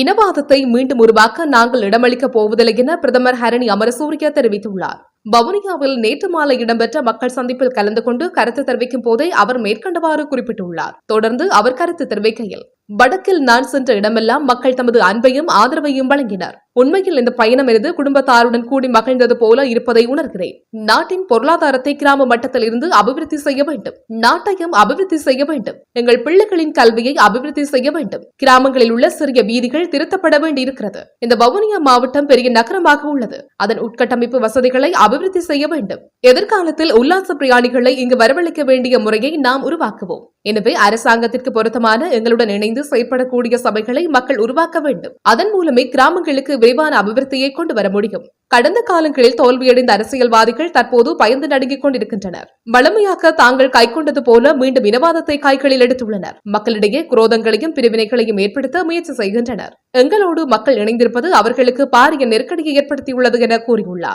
இனவாதத்தை மீண்டும் உருவாக்க நாங்கள் இடமளிக்கப் போவதில்லை என பிரதமர் ஹரணி அமரசூரிய தெரிவித்துள்ளார். வவுனியாவில் நேற்று மாலை இடம்பெற்ற மக்கள் சந்திப்பில் கலந்து கொண்டு கருத்து தெரிவிக்கும் போதே அவர் மேற்கண்டவாறு குறிப்பிட்டுள்ளார். தொடர்ந்து அவர் கருத்து தெரிவிக்கையில் வடக்கில் நான் சென்ற இடமெல்லாம் மக்கள் தமது அன்பையும் ஆதரவையும் வழங்கினர். உண்மையில் இந்த பயணம் எனது குடும்பத்தாருடன் கூடி மகிழ்ந்தது போல இருப்பதை உணர்கிறேன். நாட்டின் பொருளாதாரத்தை கிராம மட்டத்தில் இருந்து அபிவிருத்தி செய்ய வேண்டும். நாட்டையும் அபிவிருத்தி செய்ய வேண்டும். எங்கள் பிள்ளைகளின் கல்வியை அபிவிருத்தி செய்ய வேண்டும். கிராமங்களில் உள்ள சிறிய வீதிகள் திருத்தப்பட வேண்டியிருக்கிறது. இந்த வவுனியா மாவட்டம் பெரிய நகரமாக உள்ளது. அதன் உட்கட்டமைப்பு வசதிகளை அபிவிருத்தி செய்ய வேண்டும். எதிர்காலத்தில் உல்லாச பிரயாணிகளை இங்கு வரவழைக்க வேண்டிய முறையை நாம் உருவாக்குவோம். எனவே அரசாங்கத்திற்கு பொருத்தமான எங்களுடன் இணைந்து செயற்படக்கூடிய சபைகளை மக்கள் உருவாக்க வேண்டும். அதன் மூலமே கிராமங்களுக்கு விரைவான அபிவிருத்தியை கொண்டு வர முடியும். கடந்த காலங்களில் தோல்வியடைந்த அரசியல்வாதிகள் தற்போது பயந்து நடுங்கிக் கொண்டிருக்கின்றனர். வளமையாக்க தாங்கள் கைக்கொண்டது போல மீண்டும் இனவாதத்தை கைகளில் எடுத்துள்ளனர். மக்களிடையே குரோதங்களையும் பிரிவினைகளையும் ஏற்படுத்த முயற்சி செய்கின்றனர். எங்களோடு மக்கள் இணைந்திருப்பது அவர்களுக்கு பாரிய நெருக்கடியை ஏற்படுத்தியுள்ளது என கூறியுள்ளார்.